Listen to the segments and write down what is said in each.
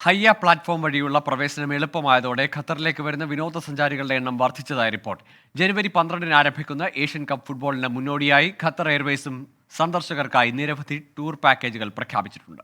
ഹയ്യ platform വഴിയുള്ള പ്രവേശനം എളുപ്പമായതോടെ ഖത്തറിലേക്ക് വരുന്ന വിനോദസഞ്ചാരികളുടെ എണ്ണം വർദ്ധിച്ചതായി റിപ്പോർട്ട്. ജനുവരി പന്ത്രണ്ടിന് ആരംഭിക്കുന്ന ഏഷ്യൻ കപ്പ് ഫുട്ബോളിന് മുന്നോടിയായി ഖത്തർ എയർവേസും സന്ദർശകർക്കായി നിരവധി ടൂർ പാക്കേജുകൾ പ്രഖ്യാപിച്ചിട്ടുണ്ട്.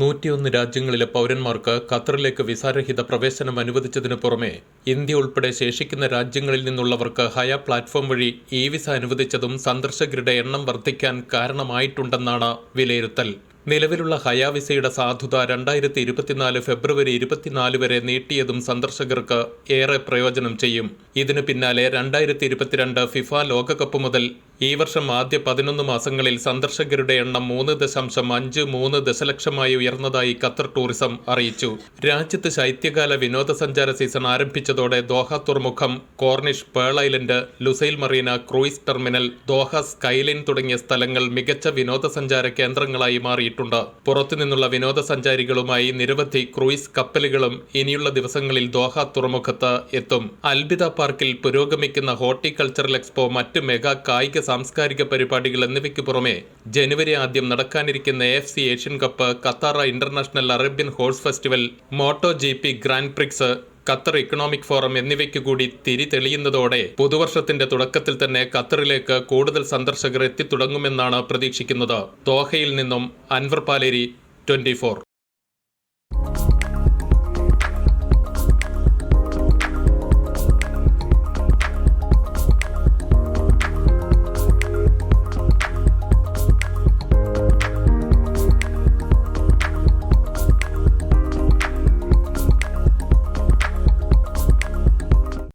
നൂറ്റിയൊന്ന് രാജ്യങ്ങളിലെ പൗരന്മാർക്ക് ഖത്തറിലേക്ക് വിസാരഹിത പ്രവേശനം അനുവദിച്ചതിനു പുറമെ ഇന്ത്യ ഉൾപ്പെടെ ശേഷിക്കുന്ന രാജ്യങ്ങളിൽ നിന്നുള്ളവർക്ക് ഹയ പ്ലാറ്റ്ഫോം വഴി ഇ വിസ അനുവദിച്ചതും സന്ദർശകരുടെ എണ്ണം വർദ്ധിക്കാൻ കാരണമായിട്ടുണ്ടെന്നാണ് വിലയിരുത്തൽ. നിലവിലുള്ള ഹയാവിസയുടെ സാധുത രണ്ടായിരത്തി ഇരുപത്തിനാല് ഫെബ്രുവരി ഇരുപത്തിനാല് വരെ നീട്ടിയതും സന്ദർശകർക്ക് ഏറെ പ്രയോജനം ചെയ്യും. ഇതിനു പിന്നാലെ രണ്ടായിരത്തി ഇരുപത്തിരണ്ട് ഫിഫ ലോകകപ്പ് മുതൽ ഈ വർഷം ആദ്യ പതിനൊന്ന് മാസങ്ങളിൽ സന്ദർശകരുടെ എണ്ണം മൂന്ന് ദശാംശം അഞ്ച് മൂന്ന് ദശലക്ഷമായി ഉയർന്നതായി ഖത്തർ ടൂറിസം അറിയിച്ചു. രാജ്യത്ത് ശൈത്യകാല വിനോദസഞ്ചാര സീസൺ ആരംഭിച്ചതോടെ ദോഹ തുറമുഖം Corniche Pearl Island Lusail Marina cruise terminal Doha skyline തുടങ്ങിയ സ്ഥലങ്ങൾ മികച്ച വിനോദസഞ്ചാര കേന്ദ്രങ്ങളായി മാറിയിട്ടുണ്ട്. പുറത്തുനിന്നുള്ള വിനോദസഞ്ചാരികളുമായി നിരവധി ക്രൂയിസ് കപ്പലുകളും ഇനിയുള്ള ദിവസങ്ങളിൽ ദോഹ തുറമുഖത്ത് എത്തും. അൽബിദ പാർക്കിൽ പുരോഗമിക്കുന്ന ഹോർട്ടിക്കൾച്ചറൽ എക്സ്പോ മറ്റ് മെഗാ കായിക സാംസ്കാരിക പരിപാടികൾ എന്നിവയ്ക്ക് പുറമെ ജനുവരി ആദ്യം നടക്കാനിരിക്കുന്ന F C Asian cup ഖത്താറ international Arabian horse festival moto G P grand prix Qatar economic forum എന്നിവയ്ക്ക് കൂടി തിരി തെളിയുന്നതോടെ പുതുവർഷത്തിന്റെ തുടക്കത്തിൽ തന്നെ ഖത്തറിലേക്ക് കൂടുതൽ സന്ദർശകർ എത്തിത്തുടങ്ങുമെന്നാണ് പ്രതീക്ഷിക്കുന്നത്. ദോഹയിൽ നിന്നും അൻവർ പാലേരി ട്വന്റി